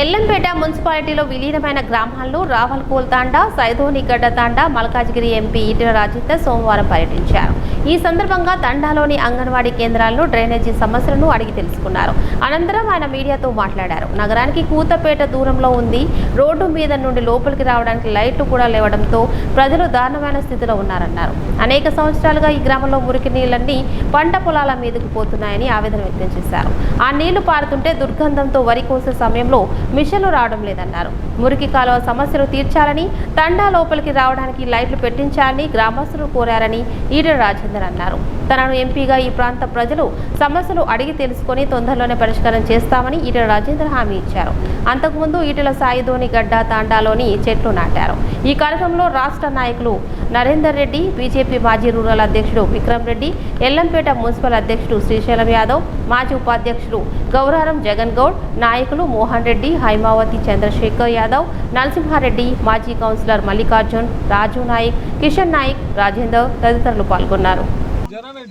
ఎల్లంపేట మున్సిపాలిటీలో విలీనమైన గ్రామాల్లో రావల్కోల్ తాండా సైదోనిగడ్డ తాండా మల్కాజ్గిరి ఎంపీ ఈటెల రాజేందర్ సోమవారం పర్యటించారు. ఈ సందర్భంగా తండాలోని అంగన్వాడీ కేంద్రాల్లో డ్రైనేజీ సమస్యలను అడిగి తెలుసుకున్నారు. అనంతరం ఆయన మీడియాతో మాట్లాడారు. నగరానికి కూతపేట దూరంలో ఉంది. రోడ్డు మీద నుండి లోపలికి రావడానికి లైట్లు కూడా లేవడంతో ప్రజలు దారుణమైన స్థితిలో ఉన్నారన్నారు. అనేక సంవత్సరాలుగా ఈ గ్రామంలో మురికి నీళ్ళన్నీ పంట పొలాల మీదకు పోతున్నాయని ఆవేదన వ్యక్తం చేశారు. ఆ నీళ్ళు పారుతుంటే దుర్గంధంతో వరి కోసే సమయంలో మిషన్లు రావడం లేదన్నారు. మురికి కాలువ సమస్యలు తీర్చాలని తండా లోపలికి రావడానికి లైట్లు పెట్టించాలని గ్రామస్తులు కోరారని ఈటెల రాజేందర్ అన్నారు. తనను ఎంపీగా ఈ ప్రాంత ప్రజలు సమస్యలు అడిగి తెలుసుకొని తొందరలోనే పరిష్కారం చేస్తామని ఈటెల రాజేందర్ హామీ ఇచ్చారు. అంతకుముందు ఈటెల సాయిధోని గడ్డ తాండాలోని చెట్లు నాటారు. ఈ కార్యక్రమంలో రాష్ట్ర నాయకులు నరేందర్ రెడ్డి బీజేపీ మాజీ రూరల్ అధ్యక్షుడు విక్రమ్ రెడ్డి ఎల్లంపేట మున్సిపల్ అధ్యక్షుడు శ్రీశైలం యాదవ్ మాజీ ఉపాధ్యక్షుడు గౌరారం జగన్ గౌడ్ నాయకులు మోహన్ రెడ్డి హైమావతి చంద్రశేఖర్ యాదవ్ నరసింహారెడ్డి మాజీ కౌన్సిలర్ మల్లికార్జున్ రాజు నాయక్ కిషన్ నాయక్ రాజేందర్ తదితరులు పాల్గొన్నారు.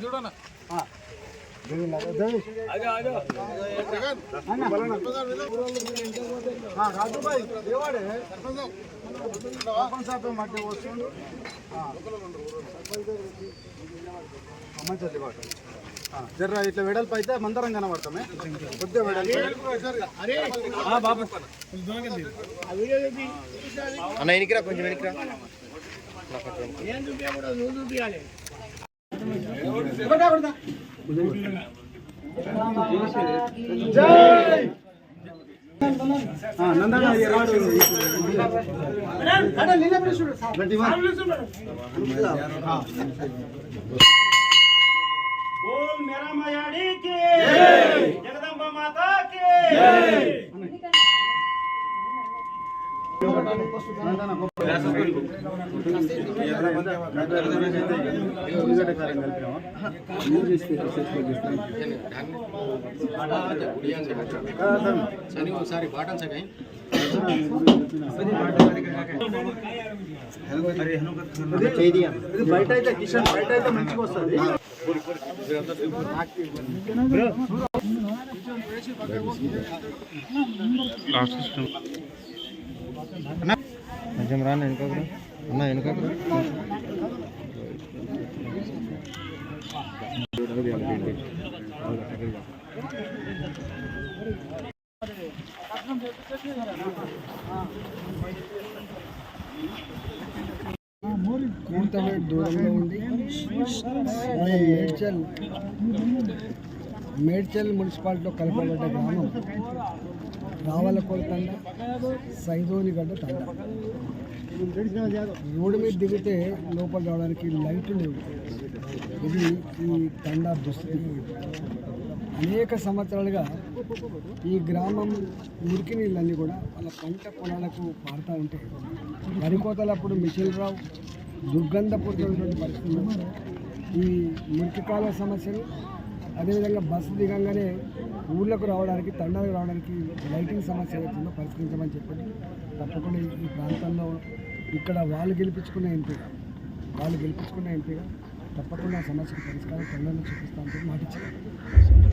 చూడన్నా. రాజుబాయ్ దేవాడే మంచిది బాట జర్ర ఇట్లా వెడల్పు అయితే మందరం కనబడతామే కొద్దిగా వెడల్పు అన్న ఎనికిరా కొంచెం ఎనికిరా ఏం చూపించకూడదు నువ్వు చూపించాలి बोल मेरा मयाड़ी की जगदम्बा माता की సరే ఒకసారి బాటన్ సగాయి ఇది బయట అయితే కిషన్ బయట అయితే మంచిగా వస్తుంది కొంచెం రాను వెనుకకు అన్న వెనుకకు కూర్తవేట్ దూరంలో ఉంది మేడ్చల్ మేడ్చల్ మున్సిపాలిటీలో కలపబడ్డ గ్రామం. రావలకోల తండ సైదోనిగడ్డ తండ. రోడ్డు మీద దిగితే లోపల రావడానికి లైట్లు లేవు. ఇది ఈ తండా దుస్థితి. అనేక సంవత్సరాలుగా ఈ గ్రామం మురికి నీళ్ళన్నీ కూడా వాళ్ళ పంట పొలాలకు పారుతూ ఉంటాయి వరి కోతలప్పుడు మిషన్ రావు దుర్గంధపూరితమైనటువంటి పరిస్థితులు ఈ మురికి కాల సమస్యలు అదేవిధంగా బస్సు దిగంగానే ఊళ్ళకు రావడానికి తండాలకు రావడానికి లైటింగ్ సమస్య ఏదైతుందో పరిష్కరించమని చెప్పండి. తప్పకుండా ఈ- ప్రాంతంలో ఇక్కడ వాళ్ళు గెలిపించుకున్న ఎంపీగా వాళ్ళు గెలిపించుకున్న ఎంపీగా తప్పకుండా సమస్యకు పరిష్కారం తండాలను చూపిస్తామని మాట